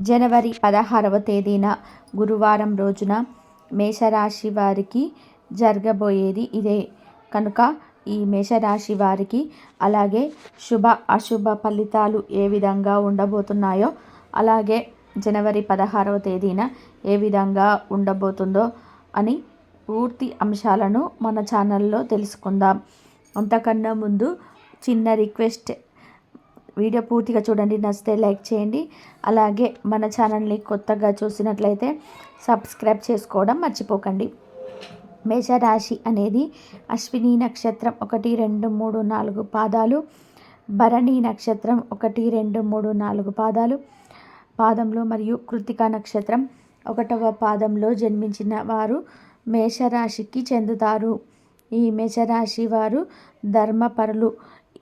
జనవరి పదహారవ తేదీన గురువారం రోజున మేషరాశి వారికి జరగబోయేది ఇదే. కనుక ఈ మేషరాశి వారికి అలాగే శుభ అశుభ ఫలితాలు ఏ విధంగా ఉండబోతున్నాయో అలాగే జనవరి పదహారవ తేదీన ఏ విధంగా ఉండబోతుందో అని పూర్తి అంశాలను మన ఛానల్లో తెలుసుకుందాం. అంతకన్నా ముందు చిన్న రిక్వెస్ట్ వీడియో పూర్తిగా చూడండి. నచ్చితే లైక్ చేయండి. అలాగే మన ఛానల్ని కొత్తగా చూసినట్లయితే సబ్స్క్రైబ్ చేసుకోవడం మర్చిపోకండి. మేషరాశి అనేది అశ్విని నక్షత్రం ఒకటి రెండు మూడు నాలుగు పాదాలు. భరణి నక్షత్రం ఒకటి రెండు మూడు నాలుగు పాదాలు. పాదంలో మరియు కృతికా నక్షత్రం ఒకటవ పాదంలో జన్మించిన వారు మేషరాశికి చెందుతారు. ఈ మేషరాశి వారు ధర్మపరులు.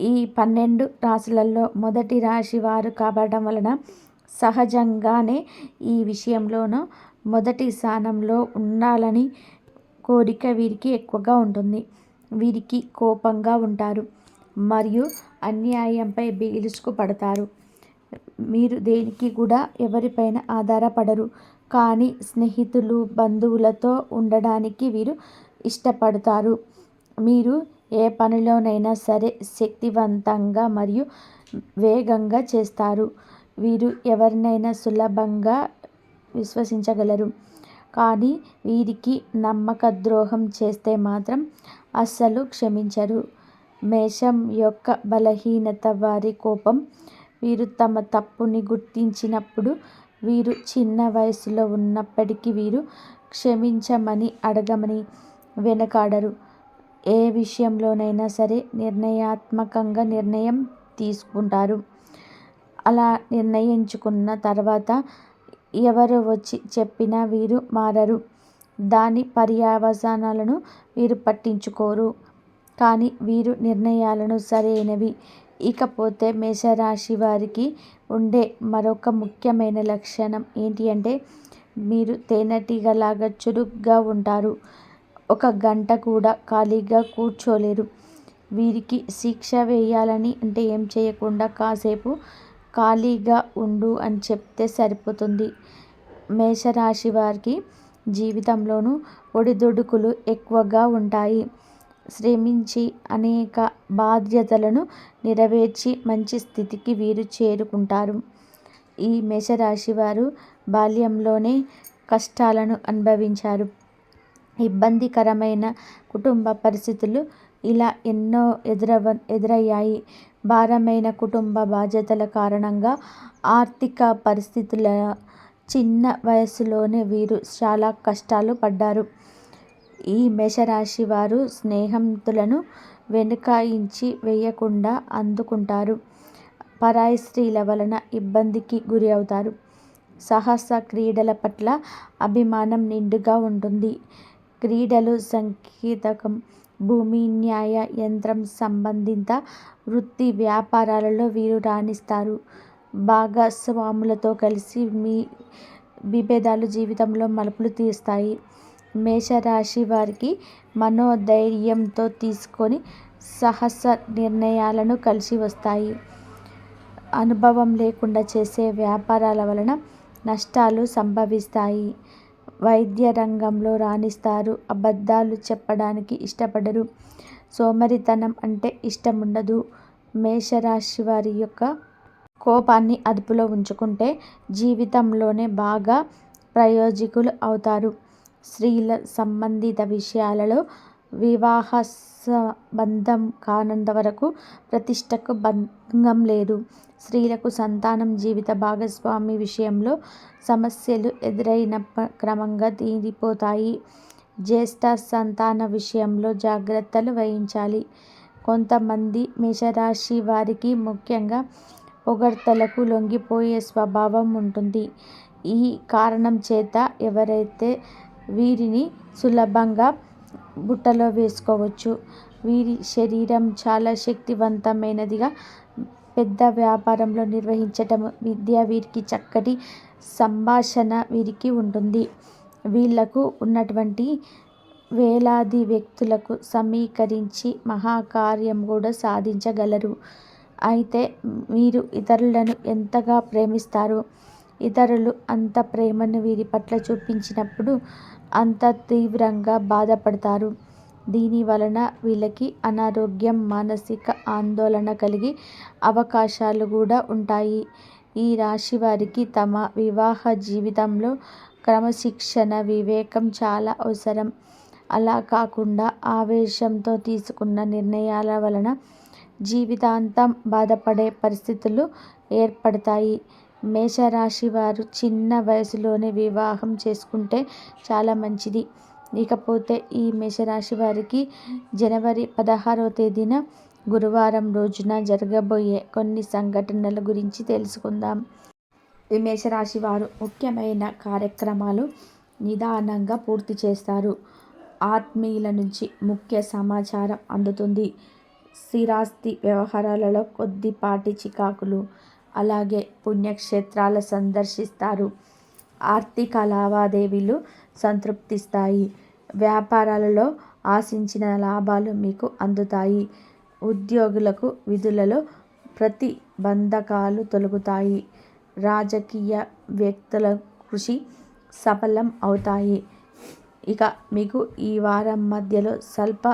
ఈ పన్నెండు రాశులలో మొదటి రాశి వారు కావడం వలన సహజంగానే ఈ విషయంలోనూ మొదటి స్థానంలో ఉండాలని కోరిక వీరికి ఎక్కువగా ఉంటుంది. వీరికి కోపంగా ఉంటారు మరియు అన్యాయంపై బిగుసుకు పడతారు. మీరు దేనికి కూడా ఎవరిపైన ఆధారపడరు. కానీ స్నేహితులు బంధువులతో ఉండడానికి వీరు ఇష్టపడతారు. మీరు ఏ పనిలోనైనా సరే శక్తివంతంగా మరియు వేగంగా చేస్తారు. వీరు ఎవరినైనా సులభంగా విశ్వసించగలరు. కానీ వీరికి నమ్మక ద్రోహం చేస్తే మాత్రం అస్సలు క్షమించరు. మేషం యొక్క బలహీనత వారి కోపం వీరు తమ తప్పుని గుర్తించినప్పుడు వీరు చిన్న వయసులో ఉన్నప్పటికీ వీరు క్షమించమని అడగమని వెనకాడరు. ఏ విషయంలోనైనా సరే నిర్ణయాత్మకంగా నిర్ణయం తీసుకుంటారు. అలా నిర్ణయించుకున్న తర్వాత ఎవరు వచ్చి చెప్పినా వీరు మారరు. దాని పర్యావసానాలను వీరు పట్టించుకోరు. కానీ వీరు నిర్ణయాలను సరైనవి. ఇకపోతే మేషరాశి వారికి ఉండే మరొక ముఖ్యమైన లక్షణం ఏంటి అంటే మీరు తేనెటీగలాగా చురుగ్గా ఉంటారు. ఒక గంట కూడా ఖాళీగా కూర్చోలేరు. వీరికి శిక్ష వేయాలని అంటే ఏం చేయకుండా కాసేపు ఖాళీగా ఉండు అని చెప్తే సరిపోతుంది. మేషరాశి వారికి జీవితంలోనూ ఒడిదుడుకులు ఎక్కువగా ఉంటాయి. శ్రమించి అనేక బాధ్యతలను నెరవేర్చి మంచి స్థితికి వీరు చేరుకుంటారు. ఈ మేషరాశి వారు బాల్యంలోనే కష్టాలను అనుభవించారు. ఇబ్బందికరమైన కుటుంబ పరిస్థితులు ఇలా ఎన్నో ఎదురవ ఎదురయ్యాయి. భారమైన కుటుంబ బాధ్యతల కారణంగా ఆర్థిక పరిస్థితుల చిన్న వయసులోనే వీరు చాలా కష్టాలు పడ్డారు. ఈ మేషరాశి వారు స్నేహితులను వెనుకాయించి వేయకుండా అందుకుంటారు. పరాయి స్త్రీల వలన ఇబ్బందికి గురి అవుతారు. సాహస క్రీడల పట్ల అభిమానం నిండుగా ఉంటుంది. క్రీడలు సంకేతకం భూమి న్యాయ యంత్రం సంబంధిత వృత్తి వ్యాపారాలలో వీరు రాణిస్తారు. భాగస్వాములతో కలిసి మీ విభేదాలు జీవితంలో మలుపులు తీస్తాయి. మేషరాశి వారికి మనోధైర్యంతో తీసుకొని సాహస నిర్ణయాలను కలిసి వస్తాయి. అనుభవం లేకుండా చేసే వ్యాపారాల వలన నష్టాలు సంభవిస్తాయి. వైద్య రంగంలో రాణిస్తారు. అబద్ధాలు చెప్పడానికి ఇష్టపడరు. సోమరితనం అంటే ఇష్టం ఉండదు మేషరాశి వారి యొక్క కోపాన్ని అదుపులో ఉంచుకుంటే జీవితంలోనే బాగా ప్రయోజకులు అవుతారు. స్త్రీల సంబంధిత విషయాలలో వివాహ సంబంధం కానంత వరకు ప్రతిష్టకు భంగం లేదు. స్త్రీలకు సంతానం జీవిత భాగస్వామి విషయంలో సమస్యలు ఎదురైన క్రమంగా తీరిపోతాయి. జ్యేష్ఠ సంతాన విషయంలో జాగ్రత్తలు వహించాలి. కొంతమంది మేషరాశి వారికి ముఖ్యంగా పొగడ్తలకు లొంగిపోయే స్వభావం ఉంటుంది. ఈ కారణం చేత ఎవరైతే వీరిని సులభంగా బుట్టలో వేసుకోవచ్చు. వీరి శరీరం చాలా శక్తివంతమైనదిగా పెద్ద వ్యాపారంలో నిర్వహించటం విద్య వీరికి చక్కటి సంభాషణ వీరికి ఉంటుంది. వీళ్ళకు ఉన్నటువంటి వేలాది వ్యక్తులకు సమీకరించి మహాకార్యం కూడా సాధించగలరు. అయితే మీరు ఇతరులను ఎంతగా ప్రేమిస్తారు? ఇతరులు అంత ప్రేమను వీరి పట్ల చూపించినప్పుడు అంత తీవ్రంగా బాధపడతారు. దీని వలన వీళ్ళకి అనారోగ్యం మానసిక ఆందోళన కలిగి అవకాశాలు కూడా ఉంటాయి. ఈ రాశి వారికి తమ వివాహ జీవితంలో క్రమశిక్షణ వివేకం చాలా అవసరం. అలా కాకుండా ఆవేశంతో తీసుకున్న నిర్ణయాల వలన జీవితాంతం బాధపడే పరిస్థితులు ఏర్పడతాయి. మేషరాశి వారు చిన్న వయసులోనే వివాహం చేసుకుంటే చాలా మంచిది. ఇకపోతే ఈ మేషరాశి వారికి జనవరి పదహారవ తేదీన గురువారం రోజున జరగబోయే కొన్ని సంఘటనల గురించి తెలుసుకుందాం. ఈ మేషరాశి వారు ముఖ్యమైన కార్యక్రమాలు నిదానంగా పూర్తి చేస్తారు. ఆత్మీయుల నుంచి ముఖ్య సమాచారం అందుతుంది. స్థిరాస్తి వ్యవహారాలలో కొద్దిపాటి చికాకులు అలాగే పుణ్యక్షేత్రాల సందర్శిస్తారు. ఆర్థిక లావాదేవీలు సంతృప్తిస్తాయి. వ్యాపారాలలో ఆశించిన లాభాలు మీకు అందుతాయి. ఉద్యోగులకు విధులలో ప్రతిబంధకాలు తొలగుతాయి. రాజకీయ వ్యక్తుల కృషి సఫలం అవుతాయి. ఇక మీకు ఈ వారం మధ్యలో స్వల్ప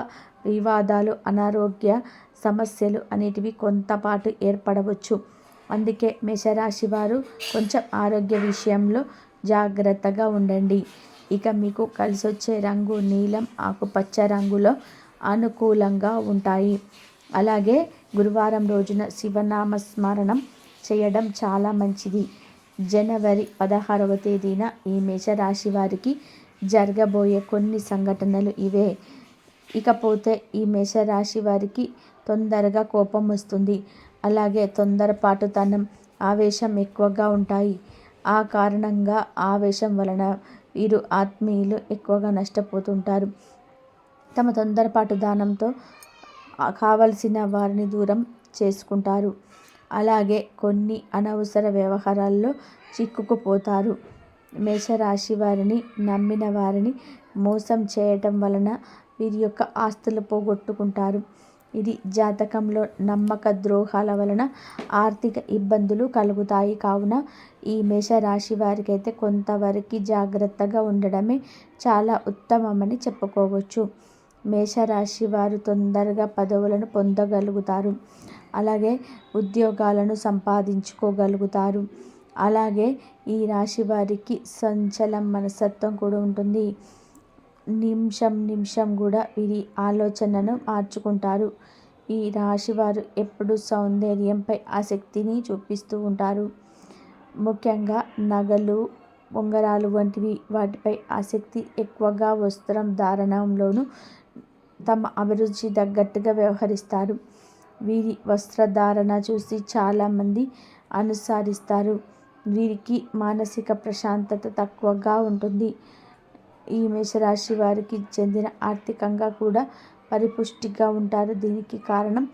వివాదాలు అనారోగ్య సమస్యలు అనేటివి కొంతపాటు ఏర్పడవచ్చు. అందుకే మేషరాశి వారు కొంచెం ఆరోగ్య విషయంలో జాగ్రత్తగా ఉండండి. ఇక మీకు కలిసి వచ్చే రంగు నీలం ఆకుపచ్చ రంగులో అనుకూలంగా ఉంటాయి. అలాగే గురువారం రోజున శివనామ స్మరణం చేయడం చాలా మంచిది. జనవరి పదహారవ తేదీన ఈ మేషరాశి వారికి జరగబోయే కొన్ని సంఘటనలు ఇవే. ఇకపోతే ఈ మేషరాశి వారికి తొందరగా కోపం వస్తుంది. అలాగే తొందరపాటుతనం ఆవేశం ఎక్కువగా ఉంటాయి. ఆ కారణంగా ఆవేశం వలన వీరు ఆత్మీయులు ఎక్కువగా నష్టపోతుంటారు. తమ తొందరపాటు దానంతో కావలసిన వారిని దూరం చేసుకుంటారు. అలాగే కొన్ని అనవసర వ్యవహారాల్లో చిక్కుకుపోతారు. మేషరాశి వారిని నమ్మిన వారిని మోసం చేయటం వలన వీరి యొక్క ఆస్తులు పోగొట్టుకుంటారు. ఇది జాతకంలో నమ్మక ద్రోహాల వలన ఆర్థిక ఇబ్బందులు కలుగుతాయి. కావున ఈ మేషరాశి వారికి అయితే కొంతవరకు జాగ్రత్తగా ఉండడమే చాలా ఉత్తమమని చెప్పుకోవచ్చు. మేషరాశి వారు తొందరగా పదవులను పొందగలుగుతారు. అలాగే ఉద్యోగాలను సంపాదించుకోగలుగుతారు. అలాగే ఈ రాశి వారికి సంచలం మనస్తత్వం కూడా ఉంటుంది. నిమిషం నిమిషం కూడా వీరి ఆలోచనను మార్చుకుంటారు. ఈ రాశివారు ఎప్పుడు సౌందర్యంపై ఆసక్తిని చూపిస్తూ ఉంటారు. ముఖ్యంగా నగలు ఉంగరాలు వంటివి వాటిపై ఆసక్తి ఎక్కువగా వస్త్రం ధారణంలోనూ తమ అభిరుచి తగ్గట్టుగా వ్యవహరిస్తారు. వీరి వస్త్రధారణ చూసి చాలామంది అనుసరిస్తారు. వీరికి మానసిక ప్రశాంతత తక్కువగా ఉంటుంది. ఈ మేషరాశి వారికి చెందిన ఆర్థికంగా కూడా పరిపుష్టిగా ఉంటారు. దీనికి కారణం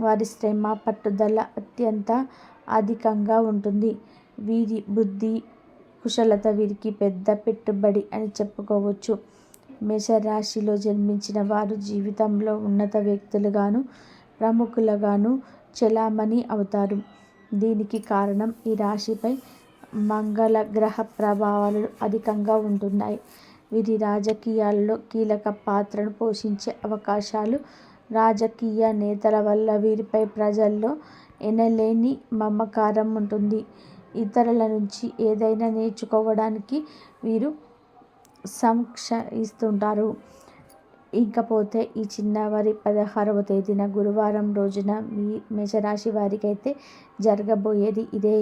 వారి శ్రమ పట్టుదల అత్యంత అధికంగా ఉంటుంది. వీరి బుద్ధి కుశలత వీరికి పెద్ద పెట్టుబడి అని చెప్పుకోవచ్చు. మేషరాశిలో జన్మించిన వారు జీవితంలో ఉన్నత వ్యక్తులుగాను ప్రముఖులుగాను చెలామణి అవుతారు. దీనికి కారణం ఈ రాశిపై మంగళ గ్రహ ప్రభావాలు అధికంగా ఉంటున్నాయి. వీరి రాజకీయాల్లో కీలక పాత్రను పోషించే అవకాశాలు రాజకీయ నేతల వల్ల వీరిపై ప్రజల్లో ఎనలేని మమకారం ఉంటుంది. ఇతరుల నుంచి ఏదైనా నేర్చుకోవడానికి వీరు సంక్షయిస్తుంటారు. ఇకపోతే ఈ చిన్నవారి పదహారవ తేదీన గురువారం రోజున మీ మేషరాశి వారికైతే జరగబోయేది ఇదే.